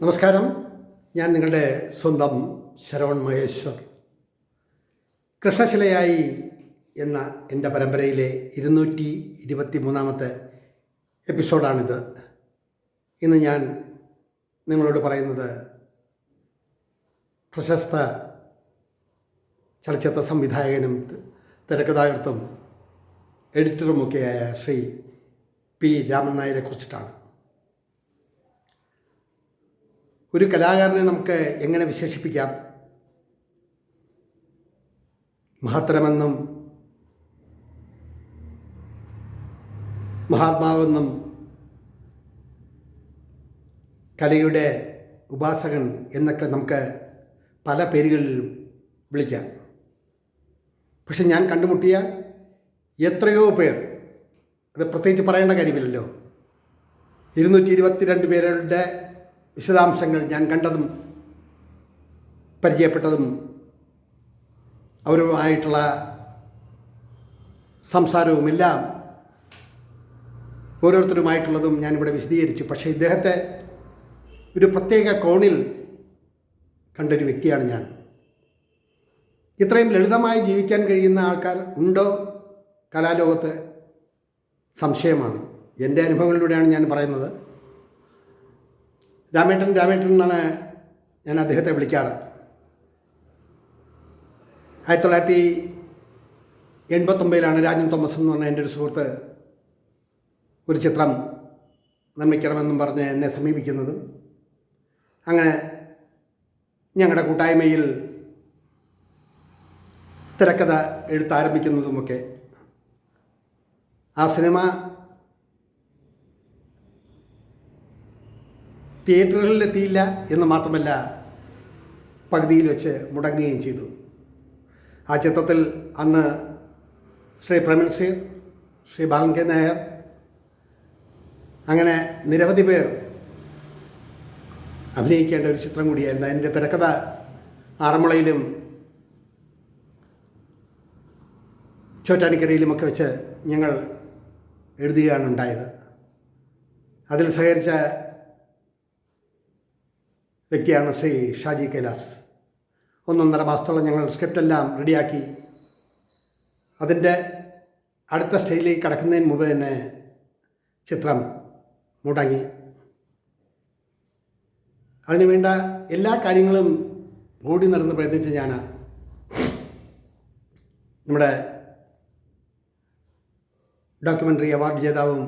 നമസ്കാരം. ഞാൻ നിങ്ങളുടെ സ്വന്തം ശരവൺ മഹേശ്വർ. കൃഷ്ണശിലയായി എന്ന എന്റെ പരമ്പരയിലെ ഇരുന്നൂറ്റി ഇരുപത്തി മൂന്നാമത്തെ എപ്പിസോഡാണിത്. ഇന്ന് ഞാൻ നിങ്ങളോട് പറയുന്നത് പ്രശസ്ത ചലച്ചിത്ര സംവിധായകനും തിരക്കഥാകൃത്തും എഡിറ്ററുമൊക്കെയായ ശ്രീ പി രാമൻ നായരെ കുറിച്ചിട്ടാണ്. ഒരു കലാകാരനെ നമുക്ക് എങ്ങനെ വിശേഷിപ്പിക്കാം? മഹത്തരമെന്നും മഹാത്മാവെന്നും കലയുടെ ഉപാസകൻ എന്നൊക്കെ നമുക്ക് പല പേരുകളിൽ വിളിക്കാം. പക്ഷെ ഞാൻ കണ്ടുമുട്ടിയ എത്രയോ പേർ അത് പ്രത്യേകിച്ച് പറയേണ്ട കാര്യമില്ലല്ലോ. ഇരുന്നൂറ്റി ഇരുപത്തിരണ്ട് പേരുടെ വിശദാംശങ്ങൾ ഞാൻ കണ്ടതും പരിചയപ്പെട്ടതും അവരുമായിട്ടുള്ള സംസാരവുമെല്ലാം ഓരോരുത്തരുമായിട്ടുള്ളതും ഞാനിവിടെ വിശദീകരിച്ചു. പക്ഷേ ഇദ്ദേഹത്തെ ഒരു പ്രത്യേക കോണിൽ കണ്ടൊരു വ്യക്തിയാണ് ഞാൻ. ഇത്രയും ലളിതമായി ജീവിക്കാൻ കഴിയുന്ന ആൾക്കാർ ഉണ്ടോ? കലാലോകത്ത് സംശയമാണ്. എന്റെ അനുഭവങ്ങളിലൂടെയാണ് ഞാൻ പറയുന്നത്. രാമേട്ടൻ രാമേട്ടൻ എന്നാണ് ഞാൻ അദ്ദേഹത്തെ വിളിക്കാറ്. ആയിരത്തി തൊള്ളായിരത്തി എൺപത്തൊമ്പതിലാണ് രാജൻ തോമസ് എന്ന് പറഞ്ഞ എന്റെ ഒരു സുഹൃത്ത് ഒരു ചിത്രം നിർമ്മിക്കണമെന്നും പറഞ്ഞ് എന്നെ സമീപിക്കുന്നതും. അങ്ങനെ ഞങ്ങളുടെ കൂട്ടായ്മയിൽ തിരക്കഥ എഴുത്താരംഭിക്കുന്നതുമൊക്കെ. ആ സിനിമ തിയേറ്ററുകളിലെത്തിയില്ല എന്ന് മാത്രമല്ല പകുതിയിൽ വെച്ച് മുടങ്ങുകയും ചെയ്തു. ആ ചിത്രത്തിൽ അന്ന് ശ്രീ പ്രമിൽ സീർ ശ്രീ ബാലൻ കെ നായർ അങ്ങനെ നിരവധി പേർ അഭിനയിക്കേണ്ട ഒരു ചിത്രം കൂടിയായിരുന്നു. അതിന്റെ തിരക്കഥ ആറന്മുളയിലും ചോറ്റാനിക്കരയിലുമൊക്കെ വെച്ച് ഞങ്ങൾ എഴുതുകയാണ് ഉണ്ടായത്. അതിൽ സഹകരിച്ച വ്യക്തിയാണ് ശ്രീ ഷാജി കൈലാസ്. ഒന്നൊന്നര മാസത്തോളം ഞങ്ങൾ സ്ക്രിപ്റ്റെല്ലാം റെഡിയാക്കി. അതിന്റെ അടുത്ത സ്റ്റേജിലേക്ക് കടക്കുന്നതിന് മുമ്പ് തന്നെ ചിത്രം മുടങ്ങി. അതിനുവേണ്ട എല്ലാ കാര്യങ്ങളും ഓടി നടന്ന് പ്രയത്നിച്ച് ഞാൻ നമ്മുടെ ഡോക്യുമെന്ററി അവാർഡ് ജേതാവും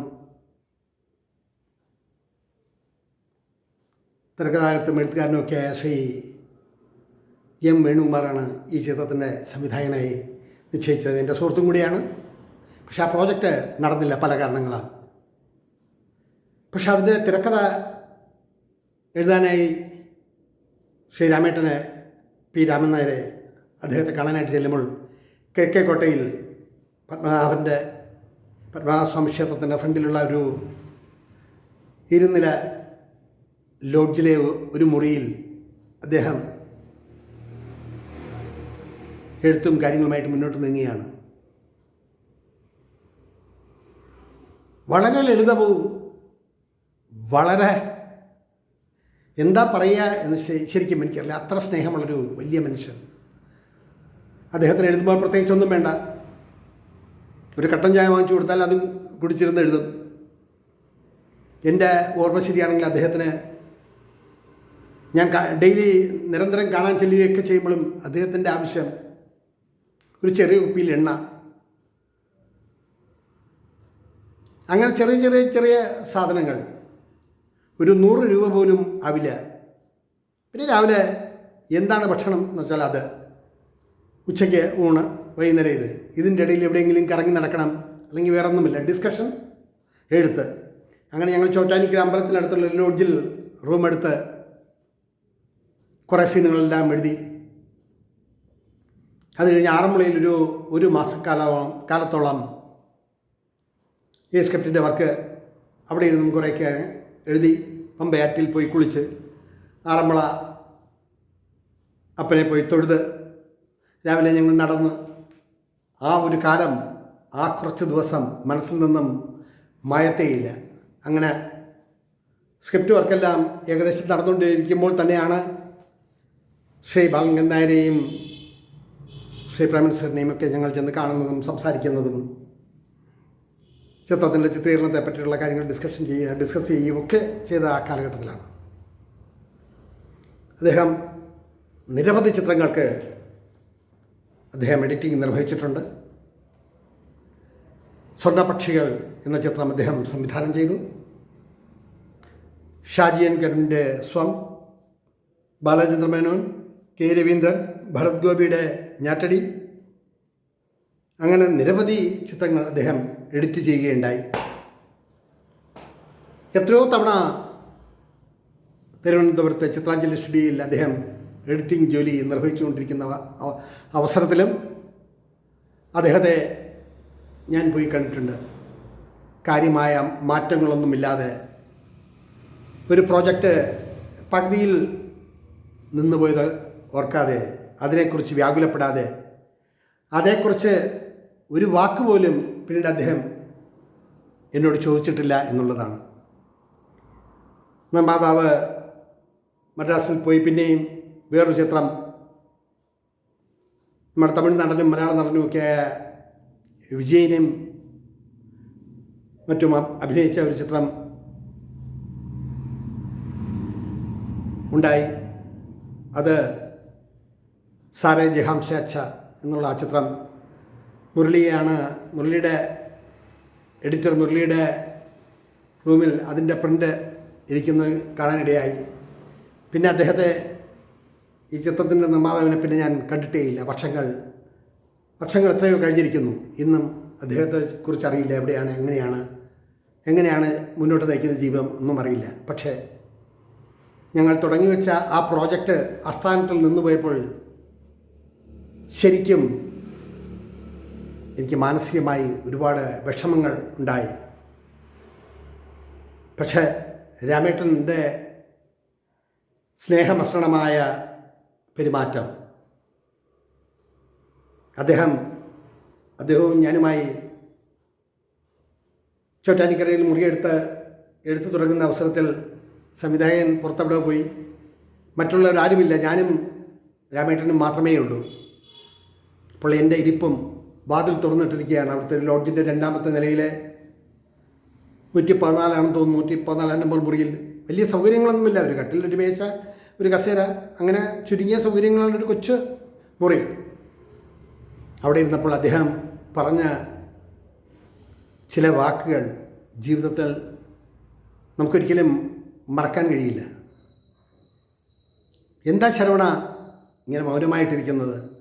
തിരക്കഥാകൃത്തും എഴുത്തുകാരനുമൊക്കെയായ ശ്രീ എം വേണുകുമാറാണ് ഈ ചിത്രത്തിന്റെ സംവിധായകനായി നിശ്ചയിച്ചത്. എന്റെ സുഹൃത്തും കൂടിയാണ്. പക്ഷെ ആ പ്രോജക്റ്റ് നടന്നില്ല പല കാരണങ്ങളാൽ. പക്ഷെ അതിന്റെ തിരക്കഥ എഴുതാനായി ശ്രീ രാമേട്ടനെ പി രാമൻ നായരെ അദ്ദേഹത്തെ കാണാനായിട്ട് ചെല്ലുമ്പോൾ കിഴക്കേക്കോട്ടയിൽ പത്മനാഭന്റെ പത്മനാഭസ്വാമി ക്ഷേത്രത്തിന്റെ ഫ്രണ്ടിലുള്ള ഒരു ഇരുനില ലോഡ്ജിലെ ഒരു മുറിയിൽ അദ്ദേഹം എഴുത്തും കാര്യങ്ങളുമായിട്ട് മുന്നോട്ട് നീങ്ങുകയാണ്. വളരെ ലളിതവും വളരെ എന്താ പറയുക എന്ന് ശരിക്കും എനിക്കറിയില്ല. അത്ര സ്നേഹമുള്ളൊരു വലിയ മനുഷ്യൻ. അദ്ദേഹത്തിന് എഴുതുമ്പോൾ പ്രത്യേകിച്ചൊന്നും വേണ്ട. ഒരു കട്ടൻ ചായ വാങ്ങിച്ചു കൊടുത്താൽ അതും കുടിച്ചിരുന്ന് എഴുതും. എന്റെ ഓർമ്മ ശരിയാണെങ്കിൽ അദ്ദേഹത്തിന് ഞാൻ ഡെയിലി നിരന്തരം കാണാൻ ചെല്ലുകയൊക്കെ ചെയ്യുമ്പോഴും അദ്ദേഹത്തിന്റെ ആവശ്യം ഒരു ചെറിയ കുപ്പിയിൽ എണ്ണ. അങ്ങനെ ചെറിയ ചെറിയ ചെറിയ സാധനങ്ങൾ. ഒരു നൂറ് രൂപ പോലും ആവില്ല പിന്നെ രാവിലെ എന്താണ് ഭക്ഷണം എന്ന് വെച്ചാൽ അത്. ഉച്ചയ്ക്ക് ഊണ് വൈകുന്നേരം ഇത്. ഇതിന്റെ ഇടയിൽ എവിടെയെങ്കിലും കറങ്ങി നടക്കണം അല്ലെങ്കിൽ വേറെ ഒന്നുമില്ല ഡിസ്കഷൻ എഴുത്ത്. അങ്ങനെ ഞങ്ങൾ ചോറ്റാനിക്കര അമ്പലത്തിനടുത്തുള്ള ലോഡ്ജിൽ റൂം എടുത്ത് കുറേ സീനുകളെല്ലാം എഴുതി. അത് കഴിഞ്ഞ് ആറന്മുളയിൽ ഒരു ഒരു മാസക്കാലം കാലത്തോളം ഈ സ്ക്രിപ്റ്റിന്റെ വർക്ക് അവിടെ ഇരുന്നും കുറേയൊക്കെ എഴുതി പമ്പയാറ്റിൽ പോയി കുളിച്ച് ആറന്മുള അപ്പനെ പോയി തൊഴുത് രാവിലെ ഞങ്ങൾ നടന്ന് ആ ഒരു കാലം ആ കുറച്ച് ദിവസം മനസ്സിൽ നിന്നും മായത്തേയില്ല. അങ്ങനെ സ്ക്രിപ്റ്റ് വർക്കെല്ലാം ഏകദേശം നടന്നുകൊണ്ടിരിക്കുമ്പോൾ തന്നെയാണ് ശ്രീ ബാലങ്കൻ ശ്രീ പ്രേമൻസറിനെയും ഒക്കെ ഞങ്ങൾ ചെന്ന് കാണുന്നതും സംസാരിക്കുന്നതും ചിത്രത്തിന്റെ ചിത്രീകരണത്തെ പറ്റിയുള്ള കാര്യങ്ങൾ ഡിസ്കഷൻ ചെയ്യുക ഡിസ്കസ് ചെയ്യുകയും ഒക്കെ ചെയ്ത ആ കാലഘട്ടത്തിലാണ്. അദ്ദേഹം നിരവധി ചിത്രങ്ങൾക്ക് അദ്ദേഹം എഡിറ്റിംഗ് നിർവഹിച്ചിട്ടുണ്ട്. സ്വർണപക്ഷികൾ എന്ന ചിത്രം അദ്ദേഹം സംവിധാനം ചെയ്തു. ഷാജിയൻ കരുണിന്റെ സ്വം ബാലചന്ദ്ര മേനോൻ കെ രവീന്ദ്രൻ ഭരത് ഗോപിയുടെ ഞാറ്റടി. അങ്ങനെ നിരവധി ചിത്രങ്ങൾ അദ്ദേഹം എഡിറ്റ് ചെയ്യുകയുണ്ടായി. എത്രയോ തവണ തിരുവനന്തപുരത്തെ ചിത്രാഞ്ജലി സ്റ്റുഡിയോയിൽ അദ്ദേഹം എഡിറ്റിംഗ് ജോലി നിർവഹിച്ചുകൊണ്ടിരിക്കുന്ന അവ- അവസരത്തിലും അദ്ദേഹത്തെ ഞാൻ പോയി കണ്ടിട്ടുണ്ട്. കാര്യമായ മാറ്റങ്ങളൊന്നുമില്ലാതെ ഒരു പ്രോജക്റ്റ് പകുതിയിൽ നിന്നുപോയത് ഓർക്കാതെ അതിനെക്കുറിച്ച് വ്യാകുലപ്പെടാതെ. അതേക്കുറിച്ച് ഒരു വാക്ക് പോലും പിന്നീട് അദ്ദേഹം എന്നോട് ചോദിച്ചിട്ടില്ല എന്നുള്ളതാണ്. മാതാവ് മദ്രാസിൽ പോയി പിന്നെയും വേറൊരു ചിത്രം നമ്മുടെ തമിഴ് നടനും മലയാള നടനും ഒക്കെ ആയ വിജയനും മറ്റും അഭിനയിച്ച ഒരു ചിത്രം ഉണ്ടായി. അത് സാരേ ജഹാം സെ അച്ഛ എന്നുള്ള ആ ചിത്രം മുരളിയാണ് മുരളിയുടെ എഡിറ്റർ മുരളിയുടെ റൂമിൽ അതിന്റെ പ്രിന്റ് ഇരിക്കുന്നത് കാണാനിടയായി. പിന്നെ അദ്ദേഹത്തെ ഈ ചിത്രത്തിന്റെ നിർമ്മാതാവിനെ പിന്നെ ഞാൻ കണ്ടിട്ടേയില്ല. വർഷങ്ങൾ വർഷങ്ങൾ എത്രയോ കഴിഞ്ഞിരിക്കുന്നു. ഇന്നും അദ്ദേഹത്തെ കുറിച്ച് അറിയില്ല എവിടെയാണ് എങ്ങനെയാണ് എങ്ങനെയാണ് മുന്നോട്ട് നയിക്കുന്ന ജീവിതം ഒന്നും അറിയില്ല. പക്ഷേ ഞങ്ങൾ തുടങ്ങി വെച്ച ആ പ്രോജക്റ്റ് ആസ്ഥാനത്തിൽ നിന്ന് പോയപ്പോൾ ശരിക്കും എനിക്ക് മാനസികമായി ഒരുപാട് വിഷമങ്ങൾ ഉണ്ടായി. പക്ഷേ രാമേട്ടന്റെ സ്നേഹമസൃണമായ പെരുമാറ്റം അദ്ദേഹം അദ്ദേഹവും ഞാനുമായി ചോറ്റാനിക്കരയിൽ മുറിയെടുത്ത് എടുത്തു തുടങ്ങുന്ന അവസരത്തിൽ സംവിധായകൻ പുറത്തവിടെ പോയി. മറ്റുള്ളവരാരുമില്ല ഞാനും രാമേട്ടനും മാത്രമേ ഉള്ളൂ അപ്പോൾ എന്റെ ഇരിപ്പും വാതിൽ തുറന്നിട്ടിരിക്കുകയാണ് അവിടുത്തെ ലോഡ്ജിന്റെ രണ്ടാമത്തെ നിലയിലെ നൂറ്റി പതിനാലാണെന്ന് തോന്നുന്നു. നൂറ്റി പതിനാലാം നമ്പർ മുറിയിൽ. വലിയ സൗകര്യങ്ങളൊന്നുമില്ല. ഒരു കട്ടിൽ ഒരു മേശ ഒരു കസേര അങ്ങനെ ചുരുങ്ങിയ സൗകര്യങ്ങളുള്ള ഒരു കൊച്ചു മുറി. അവിടെ ഇരുന്നപ്പോൾ അദ്ദേഹം പറഞ്ഞ ചില വാക്കുകൾ ജീവിതത്തിൽ നമുക്കൊരിക്കലും മറക്കാൻ കഴിയില്ല. എന്താ ശരവണ ഇങ്ങനെ മൗനമായിട്ടിരിക്കുന്നത്?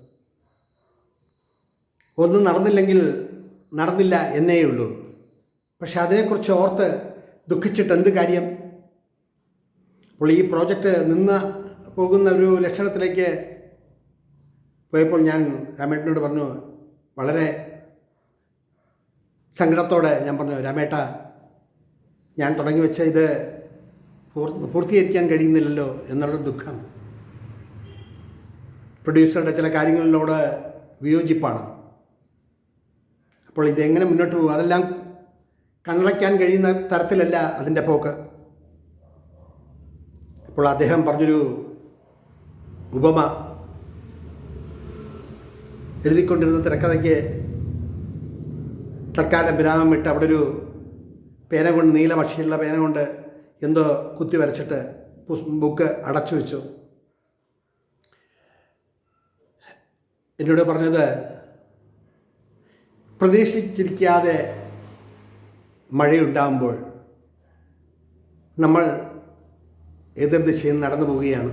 ഒന്നും നടന്നില്ലെങ്കിൽ നടന്നില്ല എന്നേ ഉള്ളൂ. പക്ഷെ അതിനെക്കുറിച്ച് ഓർത്ത് ദുഃഖിച്ചിട്ട് എന്ത് കാര്യം? അപ്പോൾ ഈ പ്രോജക്റ്റ് നിന്ന് പോകുന്ന ഒരു ലക്ഷണത്തിലേക്ക് പോയപ്പോൾ ഞാൻ രാമേട്ടനോട് പറഞ്ഞു വളരെ സങ്കടത്തോടെ ഞാൻ പറഞ്ഞു രാമേട്ട ഞാൻ തുടങ്ങി വെച്ച ഇത് പൂർത്തീകരിക്കാൻ കഴിയുന്നില്ലല്ലോ എന്നുള്ള ദുഃഖം. പ്രൊഡ്യൂസറുടെ ചില കാര്യങ്ങളിലോട് വിയോജിപ്പാണ്. അപ്പോൾ ഇതെങ്ങനെ മുന്നോട്ട് പോകും? അതെല്ലാം കണ്ണടയ്ക്കാൻ കഴിയുന്ന തരത്തിലല്ല അതിന്റെ പോക്ക്. അപ്പോൾ അദ്ദേഹം പറഞ്ഞൊരു ഉപമ എഴുതിക്കൊണ്ടിരുന്ന തിരക്കഥയ്ക്ക് തൽക്കാലം വിരാമം വിട്ട് അവിടെ ഒരു പേന കൊണ്ട് നീലമക്ഷിയുള്ള പേന കൊണ്ട് എന്തോ കുത്തി വരച്ചിട്ട് ബുക്ക് അടച്ചു വെച്ചു. എന്നോട് പറഞ്ഞത് പ്രതീക്ഷിച്ചിരിക്കാതെ മഴയുണ്ടാകുമ്പോൾ നമ്മൾ എതിർദിശയിൽ നടന്നു പോവുകയാണ്.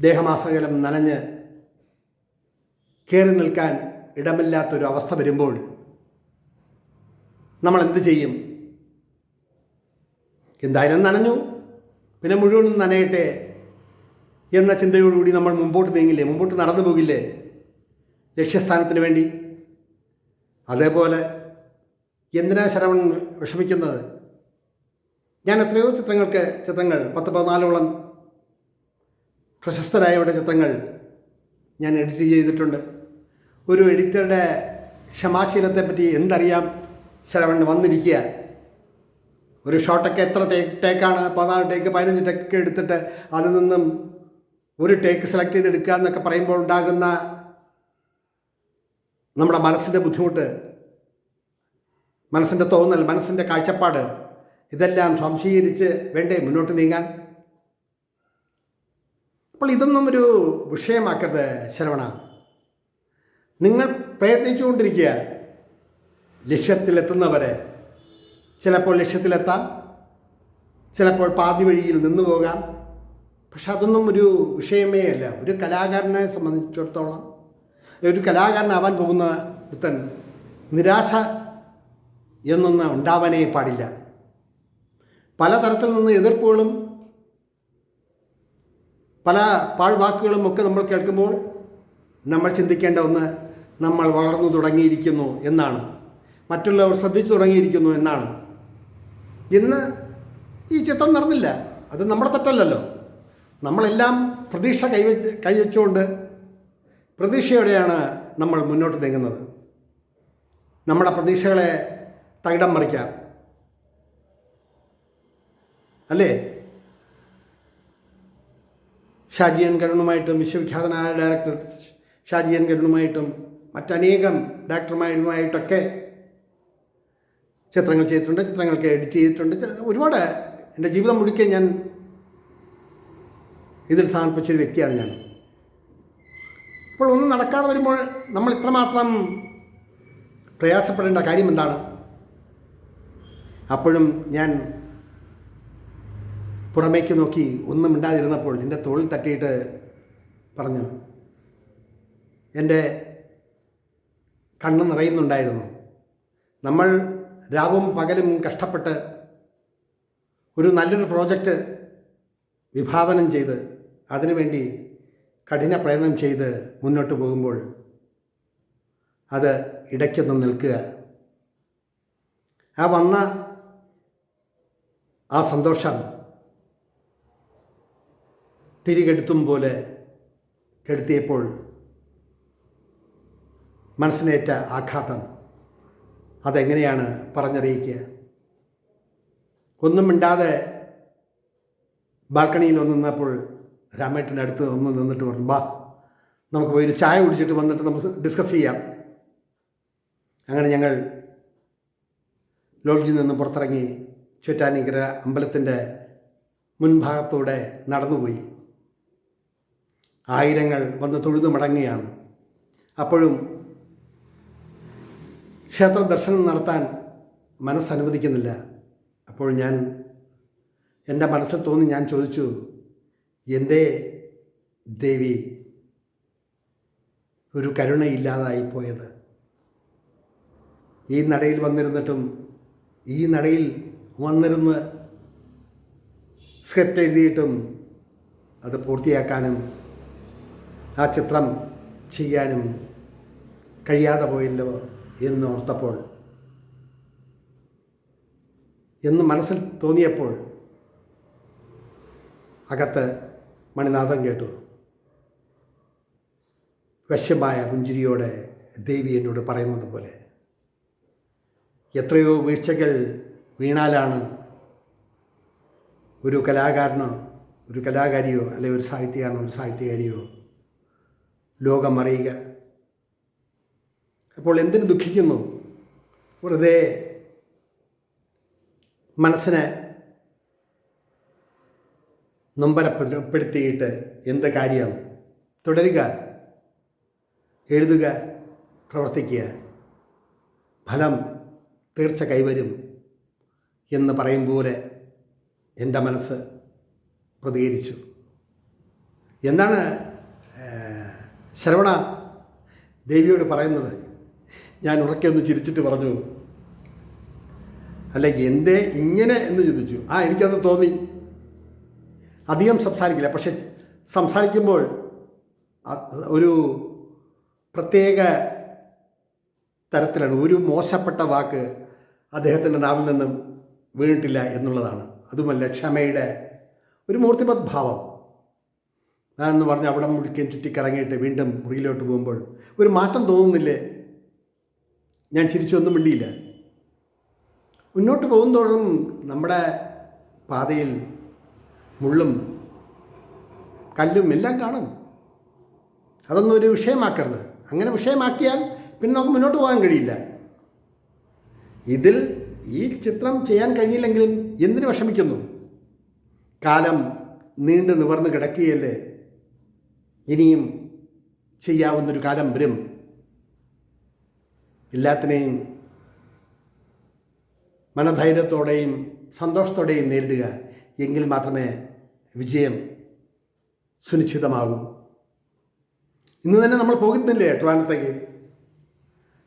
ദേഹമാസകലം നനഞ്ഞ് കയറി നിൽക്കാൻ ഇടമില്ലാത്തൊരു അവസ്ഥ വരുമ്പോൾ നമ്മൾ എന്ത് ചെയ്യും? എന്തായാലും നനഞ്ഞു. പിന്നെ മുഴുവനും നനയട്ടെ എന്ന ചിന്തയോടുകൂടി നമ്മൾ മുമ്പോട്ട് നീങ്ങില്ലേ? മുമ്പോട്ട് നടന്നു പോകില്ലേ? ലക്ഷ്യസ്ഥാനത്തിന് വേണ്ടി. അതേപോലെ എന്തിനാ ശരവൺ വിഷമിക്കുന്നത്? ഞാൻ എത്രയോ ചിത്രങ്ങൾക്ക് ചിത്രങ്ങൾ പത്ത് പതിനാലോളം പ്രശസ്തരായവരുടെ ചിത്രങ്ങൾ ഞാൻ എഡിറ്റ് ചെയ്തിട്ടുണ്ട്. ഒരു എഡിറ്ററുടെ ക്ഷമാശീലത്തെപ്പറ്റി എന്തറിയാം ശരവൺ വന്നിരിക്കുക? ഒരു ഷോട്ടൊക്കെ എത്ര ടേക്ക് ടേക്കാണ്? പതിനാല് ടേക്ക് പതിനഞ്ച് ടേക്ക് എടുത്തിട്ട് അതിൽ നിന്നും ഒരു ടേക്ക് സെലക്ട് ചെയ്തെടുക്കുക എന്നൊക്കെ പറയുമ്പോൾ ഉണ്ടാകുന്ന നമ്മുടെ മനസ്സിന്റെ ബുദ്ധിമുട്ട് മനസ്സിന്റെ തോന്നൽ മനസ്സിന്റെ കാഴ്ചപ്പാട് ഇതെല്ലാം സംശീകരിച്ച് വേണ്ടേ മുന്നോട്ട് നീങ്ങാൻ? അപ്പോൾ ഇതൊന്നും ഒരു വിഷയമാക്കരുത് ശരവണ. നിങ്ങൾ പ്രയത്നിച്ചുകൊണ്ടിരിക്കുക ലക്ഷ്യത്തിലെത്തുന്നവരെ. ചിലപ്പോൾ ലക്ഷ്യത്തിലെത്താം ചിലപ്പോൾ പാതി വഴിയിൽ നിന്നു പോകാം. പക്ഷെ അതൊന്നും ഒരു വിഷയമേ അല്ല. ഒരു കലാകാരനെ സംബന്ധിച്ചിടത്തോളം ഒരു കലാകാരനാവാൻ പോകുന്ന പുത്തൻ നിരാശ എന്നൊന്ന് ഉണ്ടാവാനേ പാടില്ല. പലതരത്തിൽ നിന്ന് എതിർപ്പുകളും പല പാഴ്വാക്കുകളും ഒക്കെ നമ്മൾ കേൾക്കുമ്പോൾ നമ്മൾ ചിന്തിക്കേണ്ട ഒന്ന് നമ്മൾ വളർന്നു തുടങ്ങിയിരിക്കുന്നു എന്നാണ്. മറ്റുള്ളവർ ശ്രദ്ധിച്ചു തുടങ്ങിയിരിക്കുന്നു എന്നാണ്. ഇന്ന് ഈ ചിത്രം നടന്നില്ല. അത് നമ്മുടെ തെറ്റല്ലല്ലോ. നമ്മളെല്ലാം പ്രതീക്ഷ കൈവച്ച് കൈവച്ചുകൊണ്ട് പ്രതീക്ഷയോടെയാണ് നമ്മൾ മുന്നോട്ട് നീങ്ങുന്നത്. നമ്മുടെ പ്രതീക്ഷകളെ തകിടം മറിക്കാം. അല്ലേ? ഷാജിയൻ കരുണുമായിട്ടും വിശ്വവിഖ്യാതനായ ഡയറക്ടർ ഷാജിയൻ കരുണുമായിട്ടും മറ്റനേകം ഡയറക്ടർമാരുമായിട്ടൊക്കെ ചിത്രങ്ങൾ ചെയ്തിട്ടുണ്ട് ചിത്രങ്ങൾക്ക് എഡിറ്റ് ചെയ്തിട്ടുണ്ട്. ഒരുപാട് എന്റെ ജീവിതം മുഴുക്കെ ഞാൻ ഇതിൽ സമർപ്പിച്ചൊരു വ്യക്തിയാണ് ഞാൻ. അപ്പോൾ ഒന്നും നടക്കാതെ വരുമ്പോൾ നമ്മൾ ഇത്രമാത്രം പ്രയാസപ്പെടേണ്ട കാര്യം എന്താണ്? അപ്പോഴും ഞാൻ പുറമേക്ക് നോക്കി ഒന്നും മിണ്ടാതിരുന്നപ്പോൾ എന്റെ തോളിൽ തട്ടിയിട്ട് പറഞ്ഞു എന്റെ കണ്ണ് നിറയുന്നുണ്ടായിരുന്നു. നമ്മൾ രാവും പകലും കഷ്ടപ്പെട്ട് ഒരു നല്ലൊരു പ്രോജക്റ്റ് വിഭാവനം ചെയ്ത് അതിനുവേണ്ടി കഠിന പ്രയത്നം ചെയ്ത് മുന്നോട്ട് പോകുമ്പോൾ അത് ഇടയ്ക്കൊന്ന് നിൽക്കുക. ആ വന്ന ആ സന്തോഷം തിരികെടുത്തും പോലെ കെടുത്തിയപ്പോൾ മനസ്സിനേറ്റ ആഘാതം അതെങ്ങനെയാണ് പറഞ്ഞറിയിക്കുക? ഒന്നും മിണ്ടാതെ ബാൽക്കണിയിൽ ഒന്ന് നിന്നപ്പോൾ രാമേട്ടന്റെ അടുത്ത് ഒന്ന് നിന്നിട്ട് പറഞ്ഞു ബാ നമുക്ക് പോയി ഒരു ചായ കുടിച്ചിട്ട് വന്നിട്ട് നമുക്ക് ഡിസ്കസ് ചെയ്യാം. അങ്ങനെ ഞങ്ങൾ ലോഡ്ജിൽ നിന്ന് പുറത്തിറങ്ങി ചുറ്റാനിക്കര അമ്പലത്തിന്റെ മുൻഭാഗത്തൂടെ നടന്നുപോയി. ആയിരങ്ങൾ വന്ന് തൊഴുതു മടങ്ങുകയാണ്. അപ്പോഴും ക്ഷേത്ര ദർശനം നടത്താൻ മനസ്സനുവദിക്കുന്നില്ല അപ്പോൾ ഞാൻ എന്റെ മനസ്സിൽ തോന്നി ഞാൻ ചോദിച്ചു എന്തേ ദേവി ഒരു കരുണയില്ലാതായിപ്പോയത് ഈ നടയിൽ വന്നിരുന്നിട്ടും ഈ നടയിൽ വന്നിരുന്ന് സ്ക്രിപ്റ്റ് എഴുതിയിട്ടും അത് പൂർത്തിയാക്കാനും ആ ചിത്രം ചെയ്യാനും കഴിയാതെ പോയല്ലോ എന്ന് ഓർത്തപ്പോൾ എന്ന് മനസ്സിൽ തോന്നിയപ്പോൾ അകത്ത് മണിനാഥം കേട്ടു. വശ്യമായ പുഞ്ചിരിയോടെ ദേവി എന്നോട് പറയുന്നത് പോലെ എത്രയോ വീഴ്ചകൾ വീണാലാണ് ഒരു കലാകാരനോ ഒരു കലാകാരിയോ അല്ലെങ്കിൽ ഒരു സാഹിത്യകാരനോ ഒരു സാഹിത്യകാരിയോ ലോകം അറിയുക. അപ്പോൾ എന്തിനു ദുഃഖിക്കുന്നു? വെറുതെ മനസ്സിനെ നൊമ്പരപ്പെടുത്തിയിട്ട് എന്ത് കാര്യം? തുടരുക. എഴുതുക. പ്രവർത്തിക്കുക. ഫലം തീർച്ച കൈവരും എന്ന് പറയും പോലെ എന്റെ മനസ്സ് പ്രതികരിച്ചു. എന്താണ് ശ്രവണ ദേവിയോട് പറയുന്നത്. ഞാൻ ഉറക്കെ ഒന്ന് ചിരിച്ചിട്ട് പറഞ്ഞു. അല്ല എന്തേ ഇങ്ങനെ എന്ന് ചിന്തിച്ചു ആ എനിക്കത് തോന്നി. അധികം സംസാരിക്കില്ല. പക്ഷെ സംസാരിക്കുമ്പോൾ ഒരു പ്രത്യേക തരത്തിലാണ് ഒരു മോശപ്പെട്ട വാക്ക് അദ്ദേഹത്തിന്റെ നാവിൽ നിന്നും വീണിട്ടില്ല എന്നുള്ളതാണ്. അതുമല്ല ക്ഷമയുടെ ഒരു മൂർത്തിമത് ഭാവം ഞാൻ എന്ന് പറഞ്ഞ് അവിടെ മുഴുക്കൻ ചുറ്റിക്കറങ്ങിയിട്ട് വീണ്ടും മുറിയിലോട്ട് പോകുമ്പോൾ ഒരു മാറ്റം തോന്നുന്നില്ലേ? ഞാൻ ചിരിച്ചൊന്നും മിണ്ടിയില്ല. മുന്നോട്ട് പോകുന്തോറും നമ്മുടെ പാതയിൽ മുള്ളും കല്ലും എല്ലാം കാണും. അതൊന്നും ഒരു വിഷയമാക്കരുത്. അങ്ങനെ വിഷയമാക്കിയാൽ പിന്നെ നമുക്ക് മുന്നോട്ട് പോകാൻ കഴിയില്ല. ഇതിൽ ഈ ചിത്രം ചെയ്യാൻ കഴിഞ്ഞില്ലെങ്കിലും എന്തിനു വിഷമിക്കുന്നു? കാലം നീണ്ടു നിവർന്ന് കിടക്കുകയല്ലേ? ഇനിയും ചെയ്യാവുന്നൊരു കാലം വരും. എല്ലാത്തിനെയും മനധൈര്യത്തോടെയും സന്തോഷത്തോടെയും നേരിടുക. എങ്കിൽ മാത്രമേ വിജയം സുനിശ്ചിതമാകും. ഇന്ന് തന്നെ നമ്മൾ പോകുന്നില്ലേ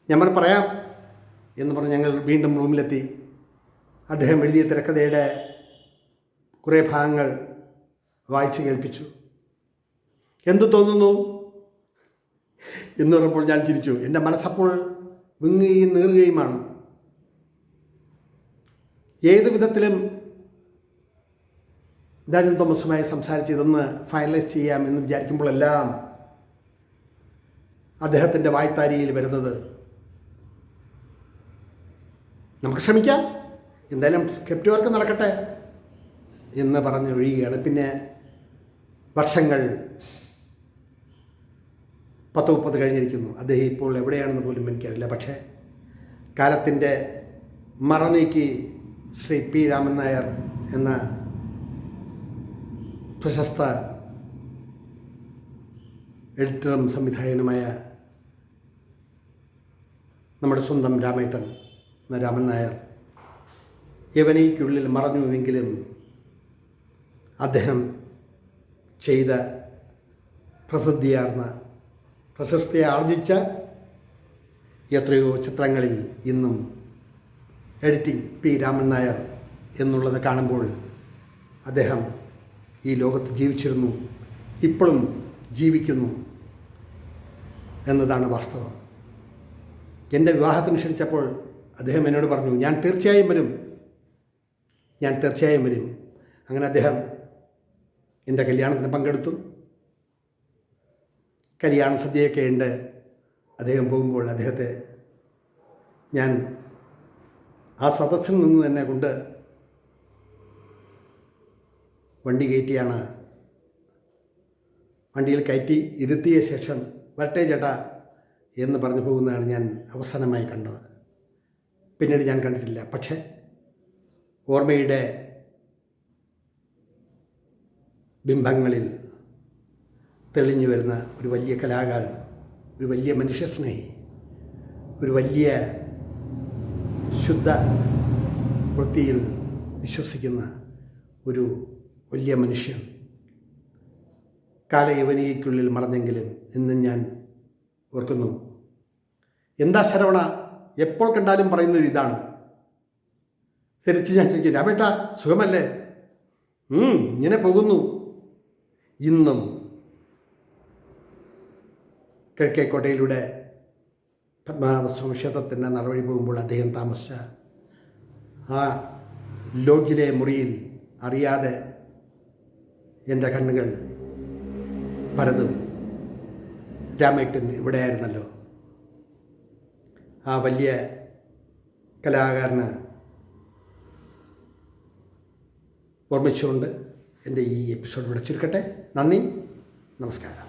ഞാൻ പറഞ്ഞു പറയാം എന്ന് പറഞ്ഞ് ഞങ്ങൾ വീണ്ടും റൂമിലെത്തി. അദ്ദേഹം എഴുതിയ തിരക്കഥയുടെ കുറേ ഭാഗങ്ങൾ വായിച്ച് കേൾപ്പിച്ചു. എന്തു തോന്നുന്നു? എന്ന് പറഞ്ഞപ്പോൾ ഞാൻ ചിരിച്ചു. എന്റെ മനസ്സപ്പോൾ വിങ്ങുകയും നീറുകയുമാണ്. ഏത് വിധത്തിലും രാജൻ തോമസുമായി സംസാരിച്ച് ഇതൊന്ന് ഫൈനലൈസ് ചെയ്യാം എന്ന് വിചാരിക്കുമ്പോഴെല്ലാം അദ്ദേഹത്തിന്റെ വായ്ത്താരിയിൽ വരുന്നത് നമുക്ക് ശ്രമിക്കാം. എന്തായാലും സ്ക്രിപ്റ്റ് വർക്ക് നടക്കട്ടെ എന്ന് പറഞ്ഞ് ഒഴിയുകയാണ് പിന്നെ വർഷങ്ങൾ പത്ത് മുപ്പത് കഴിഞ്ഞിരിക്കുന്നു. അദ്ദേഹം ഇപ്പോൾ എവിടെയാണെന്ന് പോലും എനിക്കറിയില്ല. പക്ഷേ കാലത്തിന്റെ മറനീക്കി ശ്രീ പി രാമൻ നായർ എന്ന പ്രശസ്ത എഡിറ്ററും സംവിധായകനുമായ നമ്മുടെ സ്വന്തം രാമേട്ടൻ എന്ന രാമൻ നായർ യവനയ്ക്കുള്ളിൽ മറഞ്ഞുവെങ്കിലും അദ്ദേഹം ചെയ്ത പ്രസിദ്ധിയാർന്ന പ്രശസ്തിയെ ആർജിച്ച എത്രയോ ചിത്രങ്ങളിൽ ഇന്നും എഡിറ്റിംഗ് പി രാമൻ നായർ എന്നുള്ളത് കാണുമ്പോൾ അദ്ദേഹം ഈ ലോകത്ത് ജീവിച്ചിരുന്നു ഇപ്പോഴും ജീവിക്കുന്നു എന്നതാണ് വാസ്തവം. എന്റെ വിവാഹത്തിന് ക്ഷണിച്ചപ്പോൾ അദ്ദേഹം എന്നോട് പറഞ്ഞു ഞാൻ തീർച്ചയായും വരും ഞാൻ തീർച്ചയായും വരും. അങ്ങനെ അദ്ദേഹം എന്റെ കല്യാണത്തിന് പങ്കെടുത്തു. കല്യാണ സദ്യയൊക്കെ ഉണ്ട്. അദ്ദേഹം പോകുമ്പോൾ അദ്ദേഹത്തെ ഞാൻ ആ സദസ്സിൽ നിന്ന് തന്നെ കൊണ്ട് വണ്ടി കയറ്റിയാണ്. വണ്ടിയിൽ കയറ്റി ഇരുത്തിയ ശേഷം വരട്ടെ ചേട്ടാ എന്ന് പറഞ്ഞു പോകുന്നതാണ് ഞാൻ അവസാനമായി കണ്ടത്. പിന്നീട് ഞാൻ കണ്ടിട്ടില്ല. പക്ഷേ ഓർമ്മയുടെ ബിംബങ്ങളിൽ തെളിഞ്ഞു വരുന്ന ഒരു വലിയ കലാകാരൻ ഒരു വലിയ മനുഷ്യസ്നേഹി ഒരു വലിയ ശുദ്ധ വൃത്തിയിൽ വിശ്വസിക്കുന്ന ഒരു വലിയ മനുഷ്യൻ. കാലയവനികയ്ക്കുള്ളിൽ മറഞ്ഞെങ്കിലും ഇന്നും ഞാൻ ഓർക്കുന്നു. എന്താ ശരവണ എപ്പോൾ കണ്ടാലും പറയുന്നൊരു ഇതാണ്. തിരിച്ച് ഞാൻ ചോദിക്കും രാമേട്ട സുഖമല്ലേ? ഇങ്ങനെ പോകുന്നു. ഇന്നും കിഴക്കേക്കോട്ടയിലൂടെ പത്മനാഭസ്വാമി ക്ഷേത്രത്തിന്റെ നടവഴി പോകുമ്പോൾ അദ്ദേഹം താമസിച്ച ആ ലോഡ്ജിലെ മുറിയിൽ അറിയാതെ എന്റെ കണ്ണുകൾ പലതും രാമേട്ടൻ ഇവിടെയായിരുന്നല്ലോ. ആ വലിയ കലാകാരന് ഓർമ്മിച്ചുകൊണ്ട് എന്റെ ഈ എപ്പിസോഡ് ഇവിടെ ചുരുക്കട്ടെ. നന്ദി നമസ്കാരം.